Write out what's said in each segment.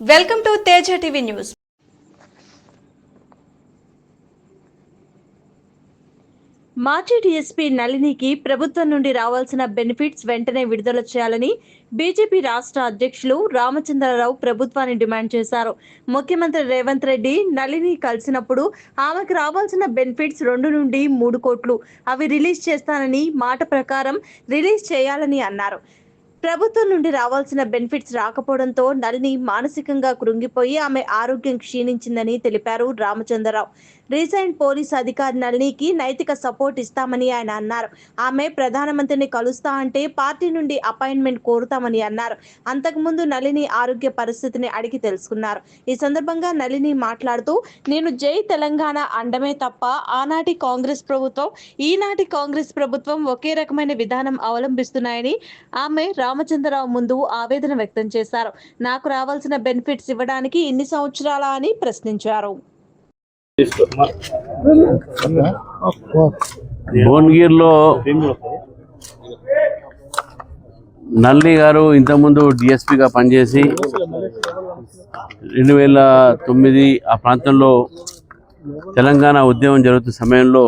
Welcome to Teja TV news. మాజీ DSP నళినికి ప్రభుత్వం నుండి రావాల్సిన బెనిఫిట్స్ వెంటనే విడుదల చేయాలని బీజేపీ రాష్ట్ర అధ్యక్షులు రామచంద్రరావు ప్రభుత్వాన్ని డిమాండ్ చేశారు. ముఖ్యమంత్రి రేవంత్ రెడ్డి నళిని కలిసినప్పుడు ఆమెకు రావాల్సిన బెనిఫిట్స్ రెండు నుండి మూడు కోట్లు. అవి రిలీజ్ చేస్తానని మాట ప్రకారం రిలీజ్ చేయాలని అన్నారు. ప్రభుత్వం నుండి రావాల్సిన బెనిఫిట్స్ రాకపోవడంతో నలిని మానసికంగా కృంగిపోయి ఆమె ఆరోగ్యం క్షీణించిందని తెలిపారు రామచంద్రరావు. రీసెంట్ పోలీస్ అధికారి నళినికి నైతిక సపోర్ట్ ఇస్తామని ఆయన అన్నారు. ఆమె ప్రధానమంత్రిని కలుస్తా అంటే పార్టీ నుండి అపాయింట్మెంట్ కోరుతామని అన్నారు. అంతకుముందు నళిని ఆరోగ్య పరిస్థితిని అడిగి తెలుసుకున్నారు. ఈ సందర్భంగా నళిని మాట్లాడుతూ నేను జై తెలంగాణ అండమే తప్ప ఆనాటి కాంగ్రెస్ ప్రభుత్వం ఈనాటి కాంగ్రెస్ ప్రభుత్వం ఒకే రకమైన విధానం అవలంబిస్తున్నాయని ఆమె రామచంద్రరావు ముందు ఆవేదన వ్యక్తం చేశారు. నాకు రావాల్సిన బెనిఫిట్స్ ఇవ్వడానికి ఇన్ని సంవత్సరాల అని ప్రశ్నించారు. భువనగిరిలో నల్లి గారు ఇంతకుముందు డిఎస్పిగా పనిచేసి రెండు వేల తొమ్మిది ఆ ప్రాంతంలో తెలంగాణ ఉద్యమం జరుగుతున్న సమయంలో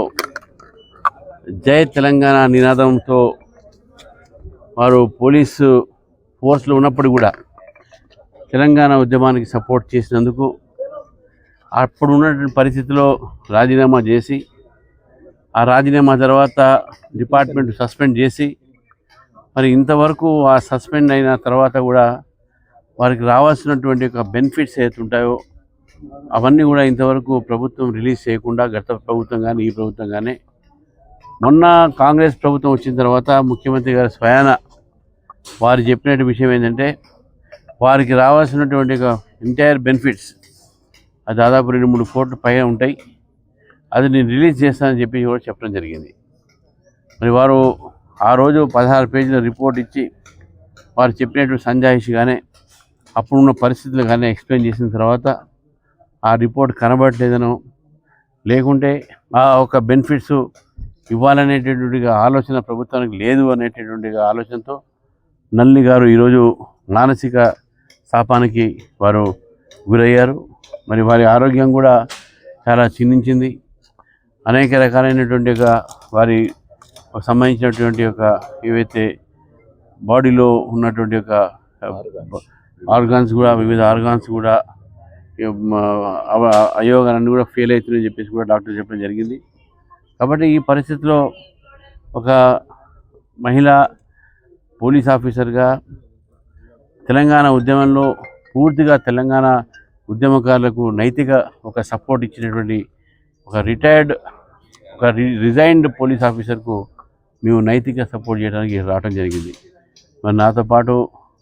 జై తెలంగాణ నినాదంతో వారు పోలీసు ఫోర్స్లో ఉన్నప్పుడు కూడా తెలంగాణ ఉద్యమానికి సపోర్ట్ చేసినందుకు అప్పుడు ఉన్నటువంటి పరిస్థితిలో రాజీనామా చేసి ఆ రాజీనామా తర్వాత డిపార్ట్మెంట్ సస్పెండ్ చేసి మరి ఇంతవరకు ఆ సస్పెండ్ అయిన తర్వాత కూడా వారికి రావాల్సినటువంటి ఒక బెనిఫిట్స్ ఏదైతే ఉంటాయో అవన్నీ కూడా ఇంతవరకు ప్రభుత్వం రిలీజ్ చేయకుండా గత ప్రభుత్వం కానీ ఈ ప్రభుత్వం కానీ మొన్న కాంగ్రెస్ ప్రభుత్వం వచ్చిన తర్వాత ముఖ్యమంత్రి గారు స్వయాన వారు చెప్పినట్టు విషయం ఏంటంటే వారికి రావాల్సినటువంటి ఒక ఎంటైర్ బెనిఫిట్స్ దాదాపు రెండు మూడు కోట్ల పైన ఉంటాయి. అది నేను రిలీజ్ చేస్తానని చెప్పి కూడా చెప్పడం జరిగింది. మరి వారు ఆ రోజు పదహారు పేజీల రిపోర్ట్ ఇచ్చి వారు చెప్పినటువంటి సంజాయిషిగానే అప్పుడున్న పరిస్థితులు కానీ ఎక్స్ప్లెయిన్ చేసిన తర్వాత ఆ రిపోర్ట్ కనబడలేదనో లేకుంటే ఆ ఒక బెనిఫిట్స్ ఇవ్వాలనేటటువంటిగా ఆలోచన ప్రభుత్వానికి లేదు అనేటటువంటిగా ఆలోచనతో నల్లి గారు ఈరోజు మానసిక శాపానికి వారు గురయ్యారు. మరి వారి ఆరోగ్యం కూడా చాలా క్షీణించింది. అనేక రకాలైనటువంటి ఒక వారి సంబంధించినటువంటి ఒక ఏవైతే బాడీలో ఉన్నటువంటి ఒక ఆర్గాన్స్ కూడా వివిధ ఆర్గాన్స్ కూడా అయోగాలన్నీ కూడా ఫెయిల్ అవుతున్నాయని చెప్పేసి కూడా డాక్టర్ చెప్పడం జరిగింది. కాబట్టి ఈ పరిస్థితిలో ఒక మహిళ పోలీస్ ఆఫీసర్గా తెలంగాణ ఉద్యమంలో పూర్తిగా తెలంగాణ ఉద్యమకారులకు నైతిక ఒక సపోర్ట్ ఇచ్చినటువంటి ఒక రిటైర్డ్ ఒక రిజైన్డ్ పోలీస్ ఆఫీసర్కు మేము నైతిక సపోర్ట్ చేయడానికి రావడం జరిగింది. మరి నాతో పాటు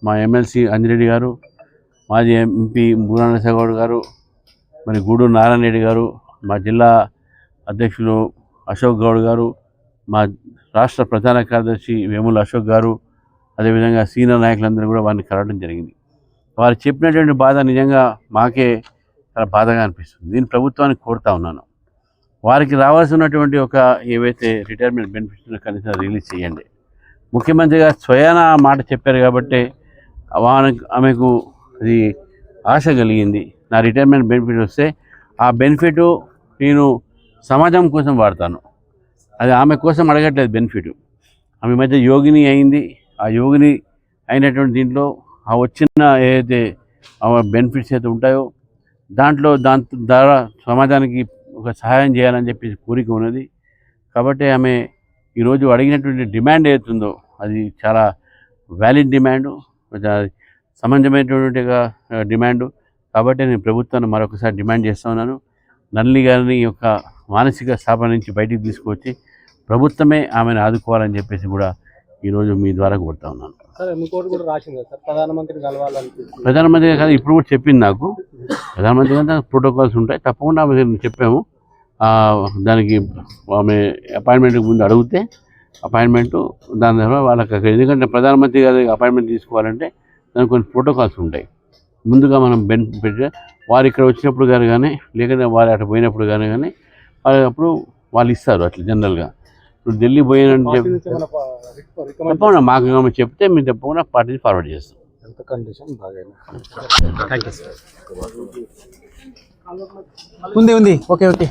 మా ఎమ్మెల్సీ అంజిరెడ్డి గారు మాజీ ఎంపీ బూరాన గౌడ్ గారు మరి గూడూరు నారాయణ రెడ్డి గారు మా జిల్లా అధ్యక్షులు అశోక్ గౌడ్ గారు మా రాష్ట్ర ప్రధాన కార్యదర్శి వేముల అశోక్ గారు అదేవిధంగా సీనియర్ నాయకులందరూ కూడా వారిని కలవడం జరిగింది. వారు చెప్పినటువంటి బాధ నిజంగా మాకే చాలా బాధగా అనిపిస్తుంది. నేను ప్రభుత్వానికి కోరుతా ఉన్నాను. వారికి రావాల్సినటువంటి ఒక ఏవైతే రిటైర్మెంట్ బెనిఫిట్స్ కనీసం రిలీజ్ చేయండి. ముఖ్యమంత్రిగా స్వయాన ఆ మాట చెప్పారు కాబట్టి ఆమెకు అది ఆశ కలిగింది. నా రిటైర్మెంట్ బెనిఫిట్ వస్తే ఆ బెనిఫిట్ నేను సమాజం కోసం వాడతాను. అది ఆమె కోసం అడగట్లేదు బెనిఫిట్. ఆమె మధ్య యోగిని అయింది. ఆ యోగిని అయినటువంటి దీంట్లో ఆ వచ్చిన ఏదైతే బెనిఫిట్స్ అయితే ఉంటాయో దాంట్లో దాని ద్వారా సమాజానికి ఒక సహాయం చేయాలని చెప్పి కోరిక ఉన్నది. కాబట్టి ఆమె ఈరోజు అడిగినటువంటి డిమాండ్ ఏదైతుందో అది చాలా వ్యాలిడ్ డిమాండు సమంజమైనటువంటి డిమాండు. కాబట్టి నేను ప్రభుత్వాన్ని మరొకసారి డిమాండ్ చేస్తూ ఉన్నాను. నల్లి గారిని యొక్క మానసిక స్థాపన నుంచి బయటికి తీసుకొచ్చి ప్రభుత్వమే ఆమెను ఆదుకోవాలని చెప్పేసి కూడా ఈరోజు మీ ద్వారా కోరుతా ఉన్నాను. కదా ప్రధానమంత్రి గారు ఇప్పుడు కూడా చెప్పింది నాకు. ప్రధానమంత్రి దానికి ప్రోటోకాల్స్ ఉంటాయి. తప్పకుండా ఆమె చెప్పాము. దానికి ఆమె అపాయింట్మెంట్కి ముందు అడిగితే అపాయింట్మెంట్ దాని ద్వారా వాళ్ళకి అక్కడ- ఎందుకంటే ప్రధానమంత్రి గారి అపాయింట్మెంట్ తీసుకోవాలంటే దానికి కొన్ని ప్రోటోకాల్స్ ఉంటాయి. ముందుగా మనం బెనిఫిట్ వారు ఇక్కడ వచ్చినప్పుడు కానీ కానీ లేకపోతే వారు అటు పోయినప్పుడు కానీ కానీ అప్పుడు వాళ్ళు ఇస్తారు అట్లా జనరల్గా. ఇప్పుడు ఢిల్లీ పోయినంటే పార్టీ తప్పకుండా మాకు చెప్తే మేము తప్పకుండా పార్టీని ఫార్వర్డ్ చేస్తాం. హెల్త్ కండిషన్ సార్ ఉంది ఉంది. Okay okay.